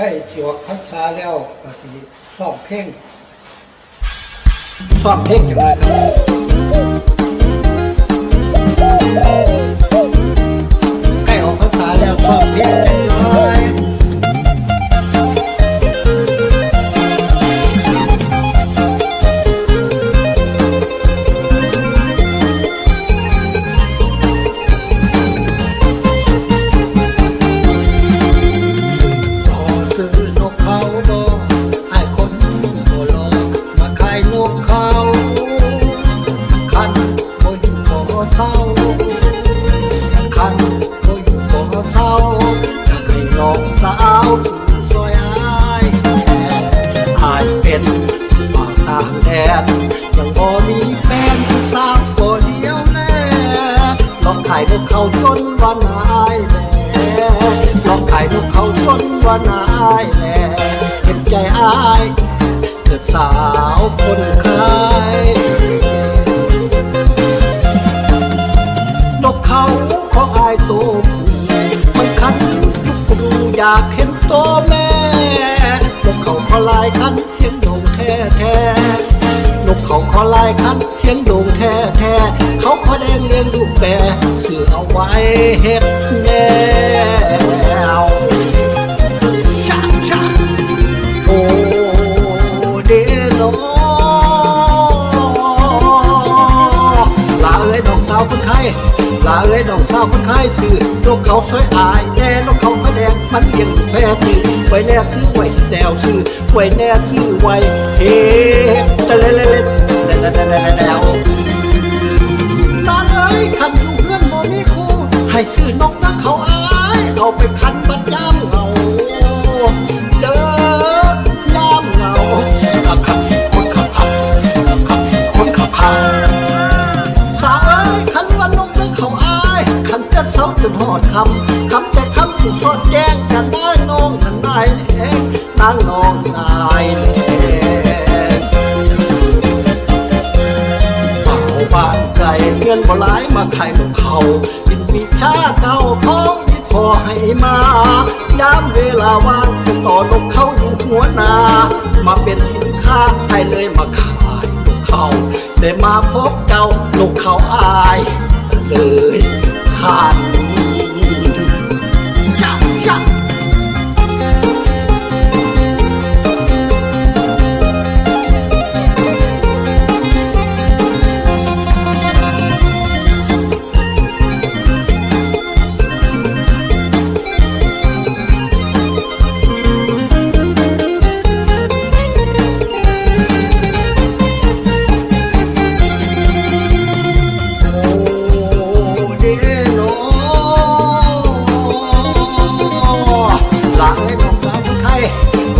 ใกล้สิออกพรรษาแล้วก็สิซ่อมเพลงซ่อมเพลงจังเลยครับ เขาคันบอยู่บ่เศร้าคันบอยู่บ่เศร้าอยากให้น้องสาวสู่ซอยอายอายเป็นปากต่างแดนยังบ่มีแฟนสาวบ่เดียวแน่ลองขายนกเขาจนวันอายแน่ลองขายนกเขาจนว่านายแหล่เห็นใจอาย อยากเห็นตัวแม่นกเขาขอลายคันเสียงโด่งแท้แท้นกเขาขอลายคันเสียงโด่งแท้แท้เขาขอแดงเลี้ยงลูกแปรซื้อเอาไว้เฮ็ดแนวชาชาโอเดโนลาเอ้ยน้องสาวคนไข้ลาเอ้ยน้องสาวคนไข้ซื้อนกเขาสวยอายแน่นกเขาก็แด มันเพียงแพ้ซื้อไว้แน่ซื้อไว้แนวซื้อไว้แน่ซื้อไว้เฮ้แต่เล่นเล่นเล่เแต่แต่แต่แต่แต่ตอนเอ้ยขันอยู่เพื่อนบ่มีคู่ให้ซื้อนกนะเขาอายเอาไปคันบัดยามเหงาเด้อยามเหงาสิขับขับสิคนขับขับสิขับขับสิคนขับขับสาวเอ้ยขันวันนกนะเขาอายขันจะเศร้าจนหอดคำคำแต่ นได้น้องกันได้เองนางน้องนายเองเป่าบ้านไกลเงินบ่หลายมาขายนกเขาบินวิชาเก่าพ้องที่พอให้มายามเวลาว่างก็ต่อนกเขาอยู่หัวนา มาเป็นสินค้าให้เลยมาขายนกเขาได้มาพบเจ้านกเขาอายเลยขันจั ลาเอ้ยน้องสาวคนไข้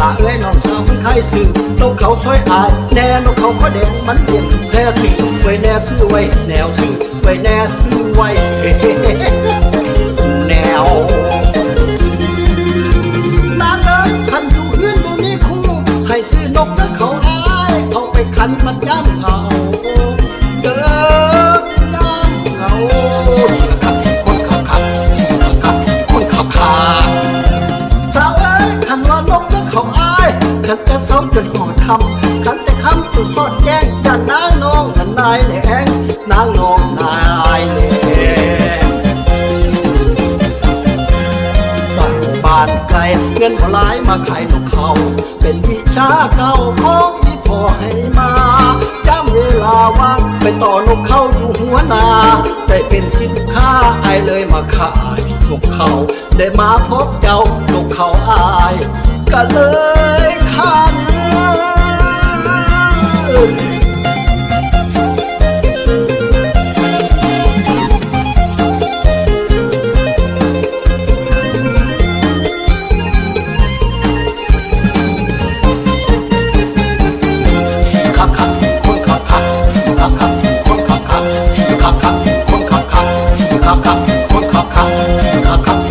ลาเอ้ยน้องสาวคนไข้ซื้อนกเขาสวยอายแน่นกเขาก็แดงมันเย็นแท้ซื้อไว้แน่ซื้อไว้แนวซื้อไว้แน่ซื้อไว้แนวนางเอ้ยคันอยู่เฮือนบ่มีคู่ให้ซื้อนกนะเขาอายเอาไปคันมันย้ำเอาายแหลงนางนองนายแหลงบ้านบ้านไกลเงินพลายมาขายนกเขาเป็นวิชาเก่าของที่พ่อให้มาจำเวลาว่างไปต่อนกเขาอยู่หัวนาได้เป็นสินค้าไอเลยมาขายนกเขาได้มาพบเจ้านกเขาอายก็เลยคัน ขักคักคนคักคักคักคักคนขักคักขักคัก